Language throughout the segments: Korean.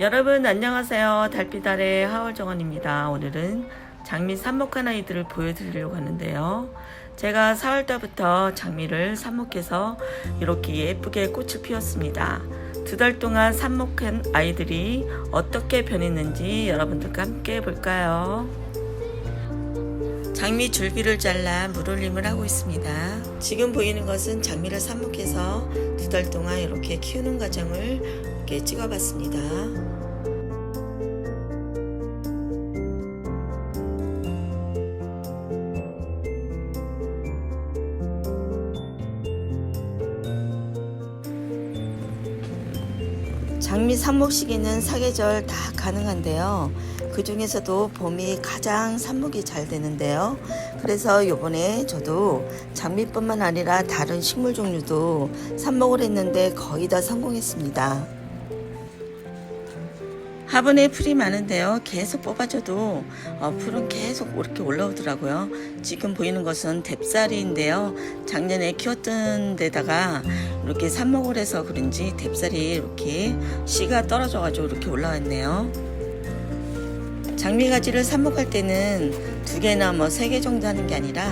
여러분 안녕하세요. 달빛아래 하월정원입니다. 오늘은 장미 삽목한 아이들을 보여드리려고 하는데요. 제가 4월달부터 장미를 삽목해서 이렇게 예쁘게 꽃을 피웠습니다. 두 달 동안 삽목한 아이들이 어떻게 변했는지 여러분들과 함께 볼까요? 장미 줄기를 잘라 물올림을 하고 있습니다. 지금 보이는 것은 장미를 삽목해서 두 달 동안 이렇게 키우는 과정을 이렇게 찍어봤습니다. 삽목 시기는 사계절 다 가능한데요. 그 중에서도 봄이 가장 삽목이 잘 되는데요. 그래서 요번에 저도 장미뿐만 아니라 다른 식물 종류도 삽목을 했는데 거의 다 성공했습니다. 화분에 풀이 많은데요. 계속 뽑아줘도 어, 풀은 계속 이렇게 올라오더라고요. 지금 보이는 것은 뎁살이인데요. 작년에 키웠던 데다가 이렇게 삽목을 해서 그런지 뎁살이 이렇게 씨가 떨어져가지고 이렇게 올라왔네요. 장미가지를 삽목할 때는 두 개나 뭐 세 개 정도 하는 게 아니라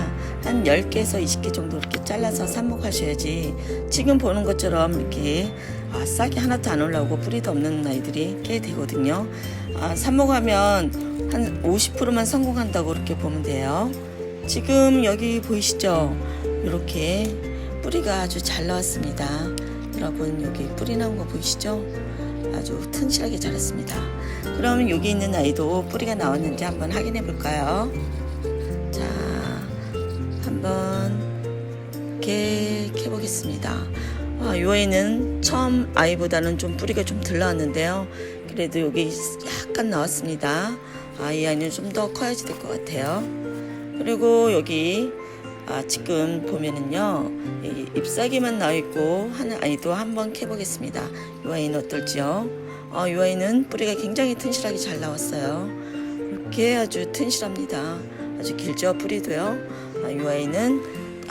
한 10개에서 20개 정도 이렇게 잘라서 삽목하셔야지 지금 보는 것처럼 이렇게 아, 싹이 하나도 안 올라오고 뿌리도 없는 아이들이 꽤 되거든요. 아, 삽목하면 한 50%만 성공한다고 이렇게 보면 돼요. 지금 여기 보이시죠? 이렇게 뿌리가 아주 잘 나왔습니다. 여러분 여기 뿌리 나온 거 보이시죠? 아주 튼실하게 자랐습니다. 그럼 여기 있는 아이도 뿌리가 나왔는지 한번 확인해 볼까요? 자, 한번 이렇게 캐보겠습니다. 아, 이 아이는 처음 아이보다는 좀 뿌리가 좀 덜 나왔는데요. 그래도 여기 약간 나왔습니다. 아, 이 아이는 좀 더 커야지 될 것 같아요. 그리고 여기 아, 지금 보면은요 이 잎사귀만 나와 있고 하는 아이도 한번 캐보겠습니다. 이 아이는 어떨지요? 어, 이 아이는 뿌리가 굉장히 튼실하게 잘 나왔어요. 이렇게 아주 튼실합니다. 아주 길죠 뿌리도요. 아, 이 아이는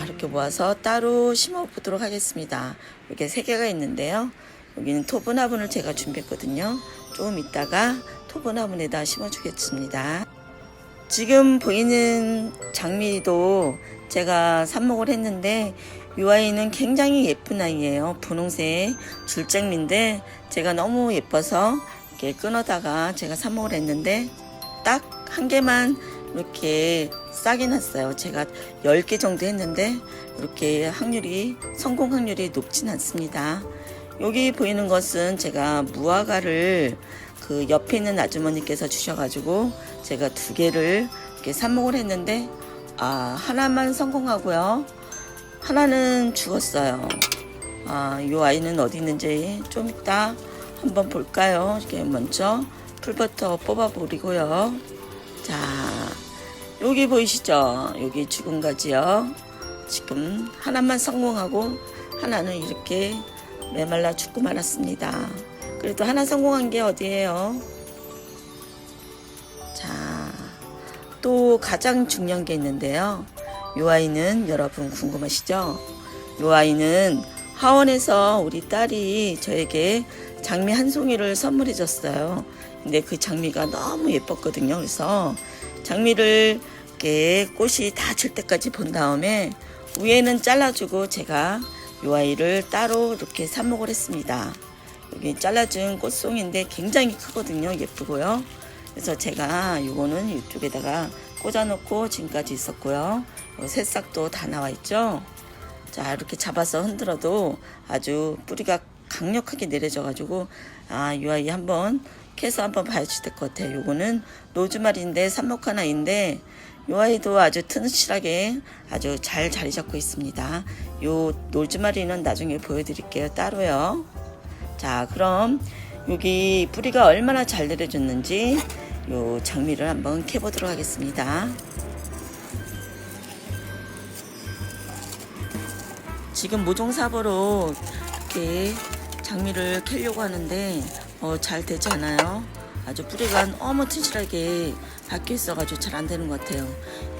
이렇게 모아서 따로 심어 보도록 하겠습니다. 이렇게 세 개가 있는데요. 여기는 토분 화분을 제가 준비했거든요. 좀 이따가 토분 화분에다 심어 주겠습니다. 지금 보이는 장미도 제가 삽목을 했는데 이 아이는 굉장히 예쁜 아이예요. 분홍색 줄장미인데 제가 너무 예뻐서 이렇게 끊어다가 제가 삽목을 했는데 딱 한 개만 이렇게 싸게 났어요. 제가 10개 정도 했는데 이렇게 확률이 성공 확률이 높진 않습니다. 여기 보이는 것은 제가 무화과를 그 옆에 있는 아주머니께서 주셔가지고 제가 두 개를 이렇게 삽목을 했는데 아 하나만 성공하고요. 하나는 죽었어요. 아이 아이는 어디 있는지 좀 이따 한번 볼까요? 이렇게 먼저 풀부터 뽑아버리고요. 자 여기 보이시죠? 여기 죽은 가지요. 지금 하나만 성공하고 하나는 이렇게 메말라 죽고 말았습니다. 그래도 하나 성공한 게 어디예요? 또 가장 중요한 게 있는데요. 이 아이는 여러분 궁금하시죠? 이 아이는 하원에서 우리 딸이 저에게 장미 한 송이를 선물해 줬어요. 근데 그 장미가 너무 예뻤거든요. 그래서 장미를 이렇게 꽃이 다 질 때까지 본 다음에 위에는 잘라주고 제가 이 아이를 따로 이렇게 삽목을 했습니다. 여기 잘라준 꽃송인데 굉장히 크거든요. 예쁘고요. 그래서 제가 이거는 이쪽에다가 꽂아놓고 지금까지 있었고요. 요 새싹도 다 나와 있죠. 자 이렇게 잡아서 흔들어도 아주 뿌리가 강력하게 내려져가지고 아이 아이 한번 캐서 한번 봐주실 것 같아요. 요거는 로즈마리인데 삽목 하나인데 이 아이도 아주 튼실하게 아주 잘 자리 잡고 있습니다. 요 로즈마리는 나중에 보여드릴게요. 따로요. 자, 그럼 여기 뿌리가 얼마나 잘 내려졌는지 요 장미를 한번 캐보도록 하겠습니다. 지금 모종삽으로 이렇게 장미를 캐려고 하는데 어, 잘 되지 않아요. 아주 뿌리가 너무 튼실하게 박혀 있어가지고 잘 안 되는 것 같아요.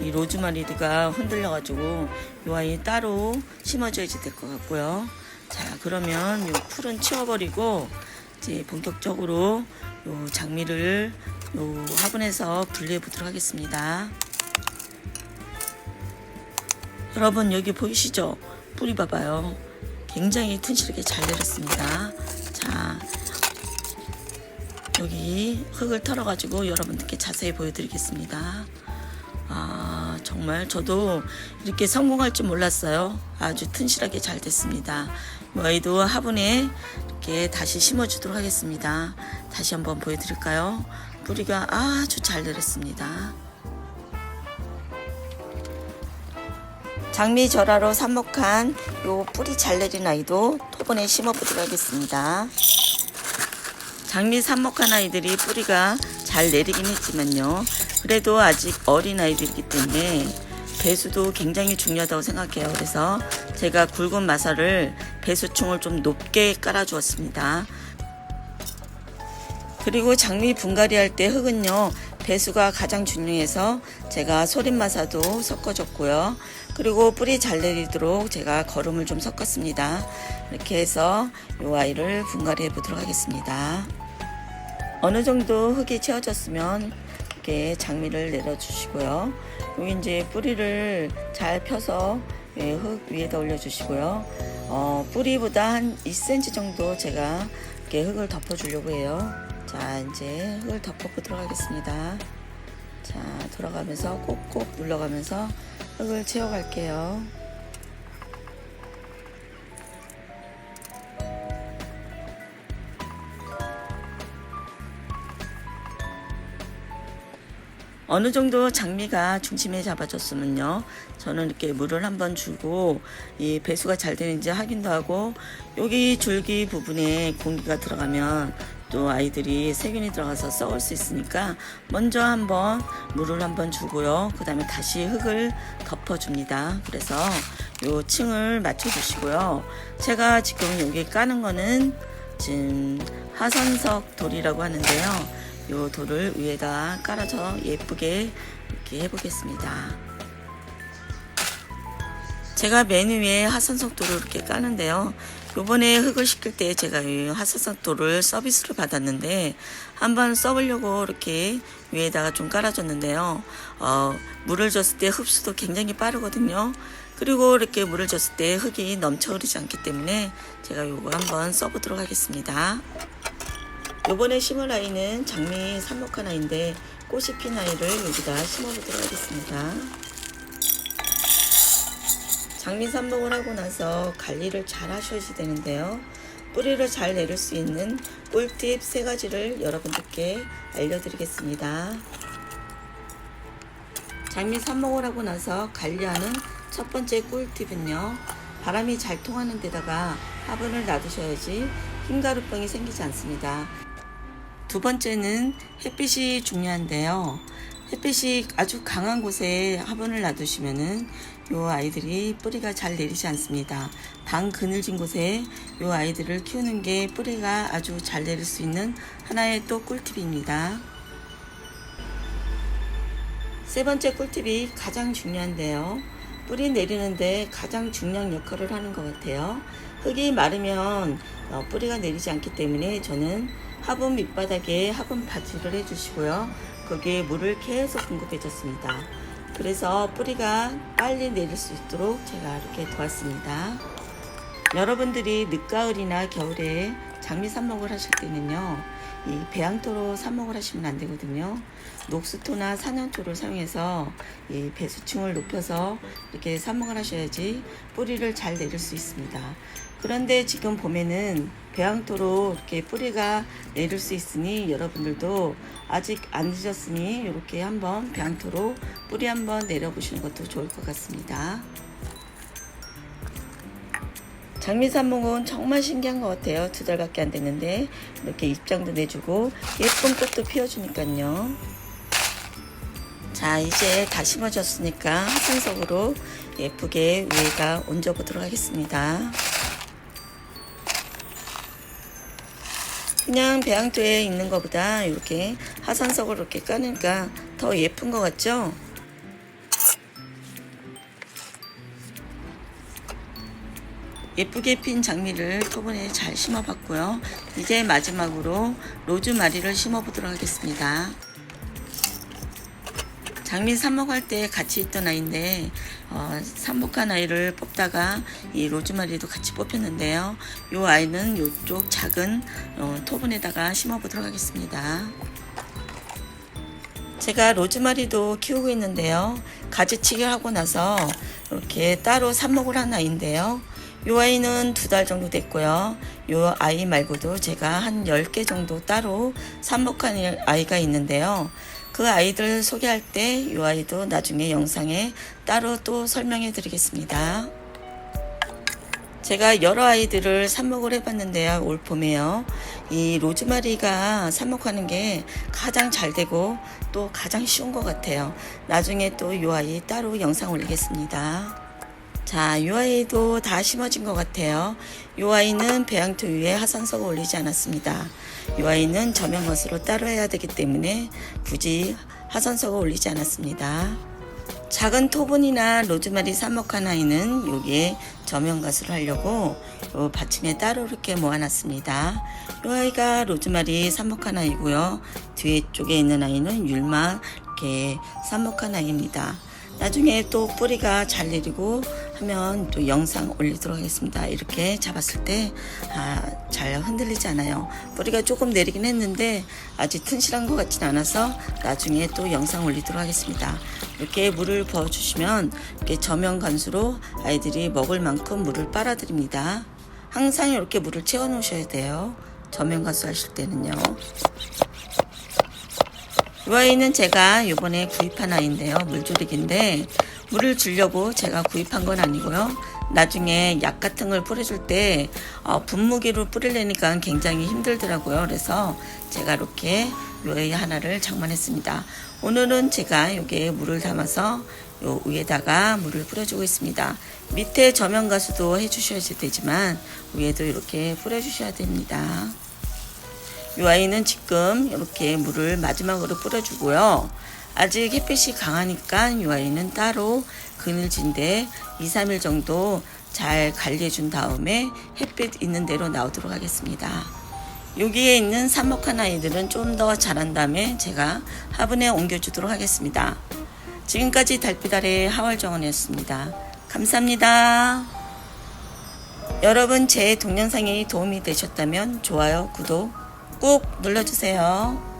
이 로즈마리가 흔들려가지고 이 아이 따로 심어줘야지 될 것 같고요. 자 그러면 이 풀은 치워버리고 이제 본격적으로 요 장미를 요 화분에서 분리해 보도록 하겠습니다. 여러분 여기 보이시죠? 뿌리 봐봐요. 굉장히 튼실하게 잘 내렸습니다. 자, 여기 흙을 털어가지고 여러분들께 자세히 보여드리겠습니다. 아, 정말 저도 이렇게 성공할 줄 몰랐어요. 아주 튼실하게 잘 됐습니다. 이 아이도 화분에 이렇게 다시 심어주도록 하겠습니다. 다시 한번 보여드릴까요? 뿌리가 아주 잘 내렸습니다. 장미 절하로 삽목한 요 뿌리 잘 내린 아이도 토분에 심어보도록 하겠습니다. 장미 삽목한 아이들이 뿌리가 잘 내리긴 했지만요. 그래도 아직 어린 아이들이기 때문에 배수도 굉장히 중요하다고 생각해요. 그래서 제가 굵은 마사를 배수충을 좀 높게 깔아주었습니다. 그리고 장미 분갈이 할 때 흙은요 배수가 가장 중요해서 제가 소림마사도 섞어줬고요. 그리고 뿌리 잘 내리도록 제가 거름을 좀 섞었습니다. 이렇게 해서 이 아이를 분갈이 해 보도록 하겠습니다. 어느 정도 흙이 채워졌으면 이렇게 장미를 내려주시고요. 여기 이제 뿌리를 잘 펴서 예, 흙 위에다 올려주시고요. 어, 뿌리보다 한 2cm 정도 제가 이렇게 흙을 덮어주려고 해요 자 이제 흙을 덮어보도록 하겠습니다 자 돌아가면서 콕콕 눌러가면서 흙을 채워갈게요 어느 정도 장미가 중심에 잡아줬으면요. 저는 이렇게 물을 한번 주고 이 배수가 잘 되는지 확인도 하고 여기 줄기 부분에 공기가 들어가면 또 아이들이 세균이 들어가서 썩을 수 있으니까 먼저 한번 물을 한번 주고요. 그 다음에 다시 흙을 덮어줍니다. 그래서 요 층을 맞춰주시고요. 제가 지금 여기 까는 거는 지금 하선석 돌이라고 하는데요. 요 돌을 위에다 깔아서 예쁘게 이렇게 해보겠습니다. 제가 맨 위에 하선석 돌을 이렇게 까는데요. 요번에 흙을 씻길 때 제가 이 하선석돌을 서비스로 받았는데 한번 써보려고 이렇게 위에다가 좀 깔아줬는데요. 어, 물을 줬을 때 흡수도 굉장히 빠르거든요. 그리고 이렇게 물을 줬을 때 흙이 넘쳐 흐르지 않기 때문에 제가 요거 한번 써보도록 하겠습니다. 요번에 심을 아이는 장미 삽목한 아이인데 꽃이 핀 아이를 여기다 심어보도록 하겠습니다. 장미 삽목을 하고 나서 관리를 잘 하셔야 되는데요. 뿌리를 잘 내릴 수 있는 꿀팁 세 가지를 여러분들께 알려드리겠습니다. 장미 삽목을 하고 나서 관리하는 첫 번째 꿀팁은요. 바람이 잘 통하는 데다가 화분을 놔두셔야지 흰가루병이 생기지 않습니다. 두 번째는 햇빛이 중요한데요. 햇빛이 아주 강한 곳에 화분을 놔두시면은 요 아이들이 뿌리가 잘 내리지 않습니다. 방 그늘진 곳에 요 아이들을 키우는 게 뿌리가 아주 잘 내릴 수 있는 하나의 또 꿀팁입니다. 세 번째 꿀팁이 가장 중요한데요. 뿌리 내리는데 가장 중요한 역할을 하는 것 같아요. 흙이 마르면 어, 뿌리가 내리지 않기 때문에 저는 화분 밑바닥에 화분 바지를 해주시고요. 거기에 물을 계속 공급해 줬습니다. 그래서 뿌리가 빨리 내릴 수 있도록 제가 이렇게 도왔습니다. 여러분들이 늦가을이나 겨울에 장미 삽목을 하실 때는요, 이 배양토로 삽목을 하시면 안 되거든요. 녹수토나 산연토를 사용해서 이 배수층을 높여서 이렇게 삽목을 하셔야지 뿌리를 잘 내릴 수 있습니다. 그런데 지금 봄에는 배양토로 이렇게 뿌리가 내릴 수 있으니 여러분들도 아직 안 늦었으니 이렇게 한번 배양토로 뿌리 한번 내려보시는 것도 좋을 것 같습니다. 장미 산목은 정말 신기한 것 같아요. 두 달밖에 안 됐는데 이렇게 입장도 내주고 예쁜 꽃도 피워주니까요. 자 이제 다 심어졌으니까 하산석으로 예쁘게 위에다 얹어보도록 하겠습니다. 그냥 배양토에 있는 것보다 이렇게 하산석으로 이렇게 까니까 더 예쁜 것 같죠? 예쁘게 핀 장미를 토분에 잘 심어봤고요. 이제 마지막으로 로즈마리를 심어보도록 하겠습니다. 장미 삽목할 때 같이 있던 아이인데 어, 삽목한 아이를 뽑다가 이 로즈마리도 같이 뽑혔는데요. 이 아이는 이쪽 작은 어, 토분에다가 심어보도록 하겠습니다. 제가 로즈마리도 키우고 있는데요. 가지치기를 하고 나서 이렇게 따로 삽목을 한 아이인데요. 이 아이는 두 달 정도 됐고요. 이 아이 말고도 제가 한 10개 정도 따로 삽목한 아이가 있는데요. 그 아이들 소개할 때 이 아이도 나중에 영상에 따로 또 설명해 드리겠습니다. 제가 여러 아이들을 삽목을 해봤는데요. 올 봄에요. 이 로즈마리가 삽목하는 게 가장 잘 되고 또 가장 쉬운 것 같아요. 나중에 또 이 아이 따로 영상 올리겠습니다. 자, 이 아이도 다 심어진 것 같아요. 이 아이는 배양토 위에 하산석을 올리지 않았습니다. 이 아이는 저명것으로 따로 해야 되기 때문에 굳이 하산석을 올리지 않았습니다. 작은 토분이나 로즈마리 삽목한 아이는 여기에 저면가수를 하려고 요 받침에 따로 이렇게 모아놨습니다. 이 아이가 로즈마리 삽목한 아이고요. 뒤에 쪽에 있는 아이는 율마 이렇게 삽목한 아이입니다. 나중에 또 뿌리가 잘 내리고 하면 또 영상 올리도록 하겠습니다. 이렇게 잡았을 때, 아, 잘 흔들리지 않아요. 뿌리가 조금 내리긴 했는데, 아직 튼실한 것 같진 않아서 나중에 또 영상 올리도록 하겠습니다. 이렇게 물을 부어주시면, 이렇게 저면 간수로 아이들이 먹을 만큼 물을 빨아들입니다. 항상 이렇게 물을 채워 놓으셔야 돼요. 저면 간수 하실 때는요. 이 아이는 제가 이번에 구입한 아이인데요. 물조리기인데 물을 주려고 제가 구입한 건 아니고요. 나중에 약 같은 걸 뿌려줄 때 어, 분무기로 뿌리려니까 굉장히 힘들더라고요. 그래서 제가 이렇게 요 아이 하나를 장만했습니다. 오늘은 제가 여기에 물을 담아서 요 위에다가 물을 뿌려주고 있습니다. 밑에 저면 가수도 해주셔야 되지만 위에도 이렇게 뿌려주셔야 됩니다. 이 아이는 지금 이렇게 물을 마지막으로 뿌려주고요. 아직 햇빛이 강하니까 이 아이는 따로 그늘진데 2, 3일 정도 잘 관리해 준 다음에 햇빛 있는 대로 나오도록 하겠습니다. 여기에 있는 삽목한 아이들은 좀 더 자란 다음에 제가 화분에 옮겨주도록 하겠습니다. 지금까지 달빛 아래 하월정원이었습니다. 감사합니다. 여러분 제 동영상이 도움이 되셨다면 좋아요, 구독 꼭 눌러주세요.